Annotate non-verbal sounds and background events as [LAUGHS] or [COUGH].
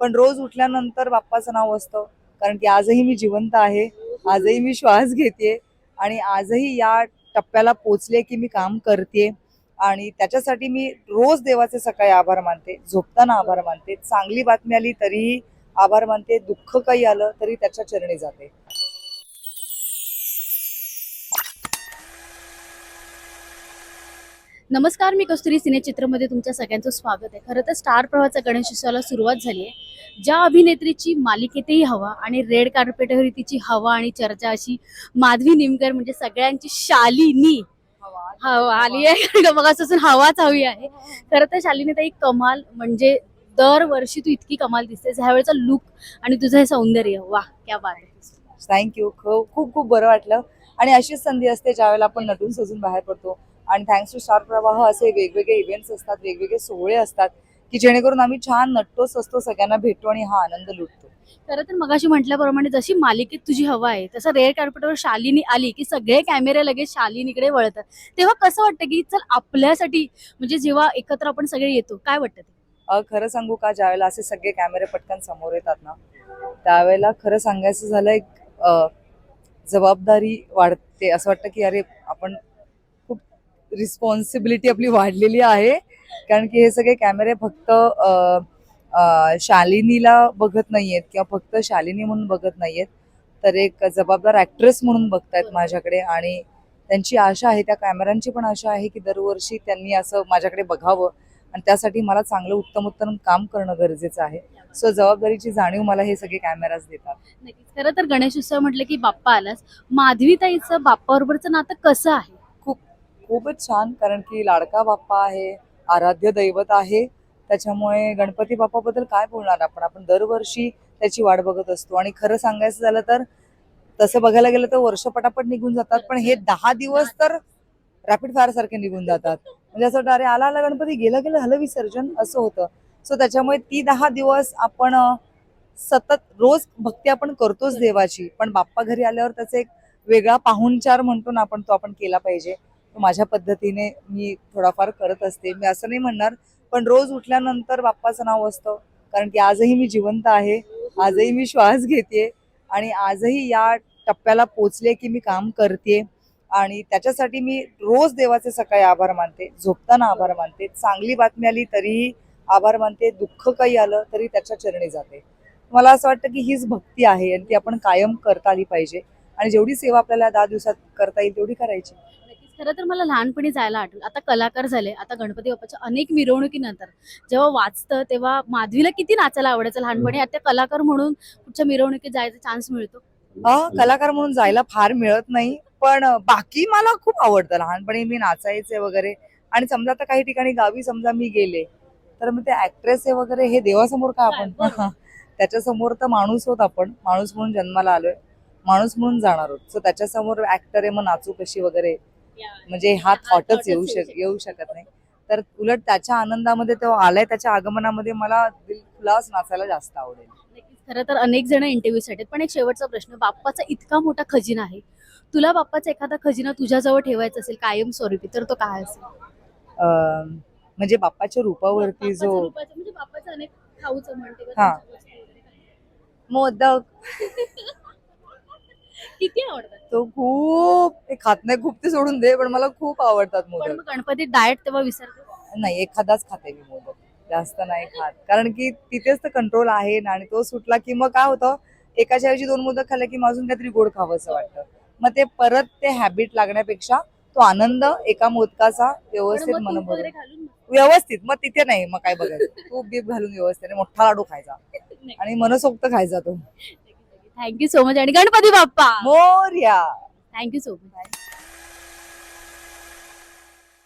पण रोज उठल्यानंतर बाप्पाचं नाव असतं. कारण की आजही मी जिवंत आहे आजही मी श्वास घेते आणि आजही या टप्प्याला पोचले की मी काम करते आणि त्याच्यासाठी मी रोज देवाचे सकाळी आभार मानते झोपताना आभार मानते. चांगली बातमी आली तरीही आभार मानते दुःख काही आलं तरी त्याच्या चरणी जाते. नमस्कार मी कस्तुरी सिनेचित्रमध्ये तुमच्या सगळ्यांचं स्वागत आहे. खरं तर स्टार प्रवाहाचा गणेशोत्सवाला सुरुवात झाली आहे. ज्या अभिनेत्रीची मालिकेतही हवा आणि रेड कार्पेटवरही तिची हवा आणि चर्चा अशी माधवी निमकर म्हणजे सगळ्यांची शालिनी हवा. आली आहे. का मगापासून हवाच हवी आहे. खरं तर शालिनी ताई कमाल म्हणजे दरवर्षी तू इतकी कमाल दिसतेस. ह्यावेळेचा लुक आणि तुझं हे सौंदर्य वा क्या बात आहे. थँक्यू खूप खूप खूप बरं वाटलं. आणि अशीच संधी असते ज्यावेळेला आपण नटून सजून बाहेर पडतो. आणि थँक्स टू स्टार प्रवाह असे वेगवेगळे इव्हेंट्स असतात वेगवेगळे सोहळे असतात की जेणेकरून आम्ही छान नटतोच असतो सगळ्यांना भेटतो आणि हा आनंद लुटतो. खरं तर मगाशी म्हटल्याप्रमाणे जशी मालिकेत तुझी हवा आहे तसं रेड कार्पेटवर शालिनी आली की सगळे कॅमेरे लगेच शालिनीकडे वळतात. तेव्हा कसं वाटतं की चल आपल्यासाठी म्हणजे जेव्हा एकत्र आपण सगळे येतो काय वाटतं ते? खरं सांगू का ज्यावेळेला असे सगळे कॅमेरे पटकन समोर येतात ना त्यावेळेला खरं सांगायचं झालं एक जबाबदारी वाढते. असं वाटतं की अरे आपण रिस्पॉन्सिबिलिटी आपली वाढलेली आहे. कारण की हे सगळे कॅमेरे फक्त शालिनीला बघत नाहीयेत किंवा फक्त शालिनी म्हणून बघत नाहीयेत तर एक जबाबदार ऍक्ट्रेस म्हणून बघतायत माझ्याकडे. आणि त्यांची आशा आहे त्या कॅमेऱ्यांची पण आशा आहे की दरवर्षी त्यांनी असं माझ्याकडे बघावं. आणि त्यासाठी मला चांगलं उत्तम उत्तम काम करणं गरजेचं आहे. सो जबाबदारीची जाणीव मला हे सगळे कॅमेराज देतात. खरं तर गणेशोत्सव म्हटलं की बाप्पा आलाच माधवीताईचं बाप्पाबरोबरचं नातं कसं आहे? खूपच छान कारण की लाडका बाप्पा आहे आराध्य दैवत आहे. त्याच्यामुळे गणपती बाप्पाबद्दल काय बोलणार आपण? आपण दरवर्षी त्याची वाट बघत असतो. आणि खरं सांगायचं झालं तर तसं बघायला गेलं तर वर्ष पटापट निघून जातात पण हे दहा दिवस तर रॅपिड फायर सारखे निघून जातात. म्हणजे असं वाटतं, अरे आला आला गणपती गेलं गेलं झालं विसर्जन असं होतं. सो त्याच्यामुळे ती दहा दिवस आपण सतत रोज भक्ती आपण करतोच देवाची. पण बाप्पा घरी आल्यावर त्याचा एक वेगळा पाहुणचार म्हणतो ना आपण तो आपण केला पाहिजे. माझ्या पद्धतीने मी थोडाफार करत असते. मी असं नाही म्हणणार पण रोज उठल्यानंतर बाप्पाचं नाव असतं. कारण की आजही मी जिवंत आहे आजही मी श्वास घेते आणि आजही या टप्प्याला पोचले की मी काम करते आणि त्याच्यासाठी मी रोज देवाचे सकाळी आभार मानते झोपताना आभार मानते. चांगली बातमी आली तरीही आभार मानते दुःख काही आलं तरी त्याच्या चरणी जाते. मला असं वाटतं की हीच भक्ती आहे आणि ती आपण कायम करता आली पाहिजे. आणि जेवढी सेवा आपल्याला दहा दिवसात करता येईल तेवढी करायची. खरं तर मला लहानपणी जायला आठवलं. आता कलाकार झाले आता गणपती बाप्पाच्या अनेक मिरवणुकीनंतर जेव्हा वाचतं तेव्हा माधवीला किती नाचायला आवडायचं लहानपणी. आता कलाकार म्हणून कुठच्या मिरवणुकीत जायचा चान्स मिळतो? हा कलाकार म्हणून जायला फार मिळत नाही पण बाकी मला खूप आवडतं. लहानपणी मी नाचायचे वगैरे. आणि समजा आता काही ठिकाणी गावी समजा मी गेले तर मग ते ऍक्ट्रेस आहे वगैरे हे देवासमोर का आपण. [LAUGHS] त्याच्यासमोर तर माणूस होत आपण. माणूस म्हणून जन्माला आलोय. माणूस म्हणून जाणार आहोत. सो त्याच्यासमोर ऍक्टर आहे मग नाचू कशी वगैरे? म्हणजे हा थॉटच येऊ येऊ शक शकत येऊ शकत नाही. तर उलट त्याच्या आनंदामध्ये तो आलाय त्याच्या आगमनामध्ये मला दिलखुलास नाचायला जास्त आवडेल. खरं तर अनेक जण इंटरव्ह्यूसाठी पण एक शेवटचा प्रश्न बाप्पाचा इतका मोठा खजिना आहे. तुला बाप्पाचा एखादा खजिना तुझ्याजवळ ठेवायचा असेल कायम स्वरूपी तर तो काय असेल? म्हणजे बाप्पाच्या रूपावरती जो म्हणजे बाप्पाचं अनेक खाऊचं म्हणते का हा. मोदक. [LAUGHS] किती आवडतात? तो खूप खात नाही खूप ते सोडून दे पण मला खूप आवडतात पण मोदक मग गणपतीत डाएट तेव्हा विसरतो? नाही एखादाच खाते मी मोदक. जास्त नाही खात. कारण की तिथेच तर कंट्रोल आहे ना आणि तो सुटला की मग काय होतं एकाच्या ऐवजी दोन मोदक खाल्ले की मग अजून काहीतरी गोड खावं असं वाटतं. मग ते परत ते हॅबिट लागण्यापेक्षा तो आनंद एका मोदकाचा पण व्यवस्थित मग वगैरे घालून व्यवस्थित. मग तिथे नाही मग काय बघायचं? तूप बीप घालून व्यवस्थित. आणि मोठा लाडू खायचा. आणि मनसोक्त खायचा तो. थँक्यू सो मच आणि Ganpati Bappa! Morya! Thank you so much